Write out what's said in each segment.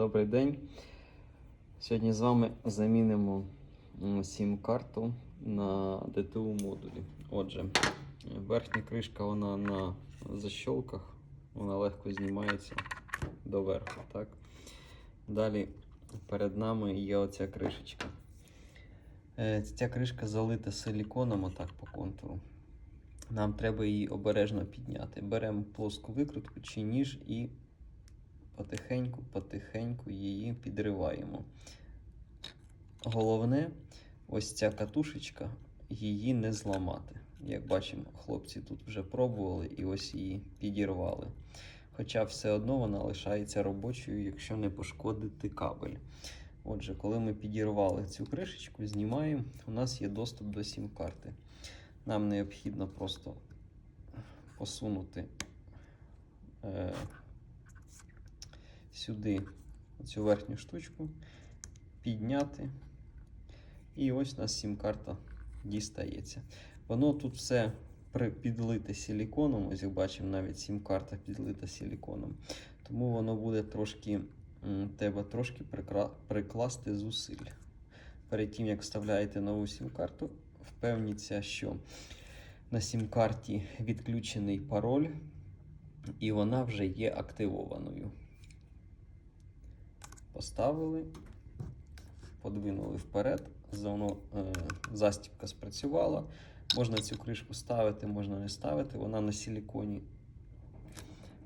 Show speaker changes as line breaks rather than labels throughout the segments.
Добрий день. Сьогодні з вами замінимо сім-карту на DTU модулі. Отже, верхня кришка вона на защолках, вона легко знімається доверху. Так? Далі перед нами є оця кришечка. Е, Ця кришка залита силіконом отак по контуру. Нам треба її обережно підняти. Беремо плоску викрутку чи ніж і потихеньку, потихеньку її підриваємо. Головне, ось ця катушечка, її не зламати. Як бачимо, хлопці тут вже пробували і ось її підірвали. Хоча все одно вона лишається робочою, якщо не пошкодити кабель. Отже, коли ми підірвали цю кришечку, знімаємо, у нас є доступ до сім-карти. Нам необхідно просто посунути е, сюди цю верхню штучку, підняти. І ось у нас сім-карта дістається. Воно тут все підлите силіконом. Ось як бачимо, навіть сім-карта підлита силіконом. Тому воно буде трошки, треба трошки прикласти зусиль. Перед тим, як вставляєте нову сім-карту, впевніться, що на сім-карті відключений пароль, і вона вже є активованою. Поставили, подвинули вперед, воно, е, застібка спрацювала. Можна цю кришку ставити, можна не ставити. Вона на силіконі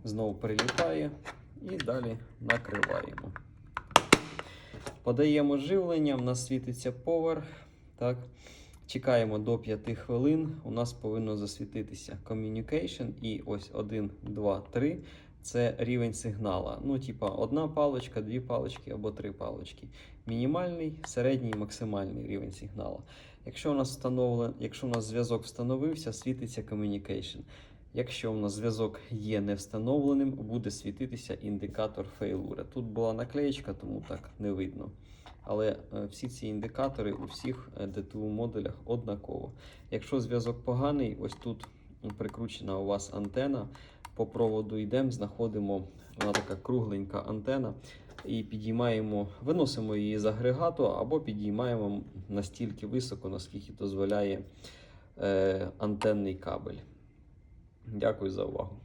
знову прилітає і далі накриваємо. Подаємо живлення, в нас світиться повер. Так. Чекаємо до 5 хвилин. У нас повинно засвітитися communication. І ось 1, 2, 3. Це рівень сигнала. Ну, типа, одна паличка, дві палички або три палички. Мінімальний, середній, максимальний рівень сигнала. Якщо у нас встановлен, якщо у нас зв'язок встановився, світиться communication. Якщо у нас зв'язок є не встановленим, буде світитися індикатор фейлури. Тут була наклеєчка, тому так не видно. Але е, всі ці індикатори у всіх е, DTU модулях однаково. Якщо зв'язок поганий, ось тут прикручена у вас антена. По проводу йдемо, знаходимо вона така кругленька антена. І підіймаємо, виносимо її з агрегату або підіймаємо настільки високо, наскільки дозволяє е, антенний кабель. Дякую за увагу.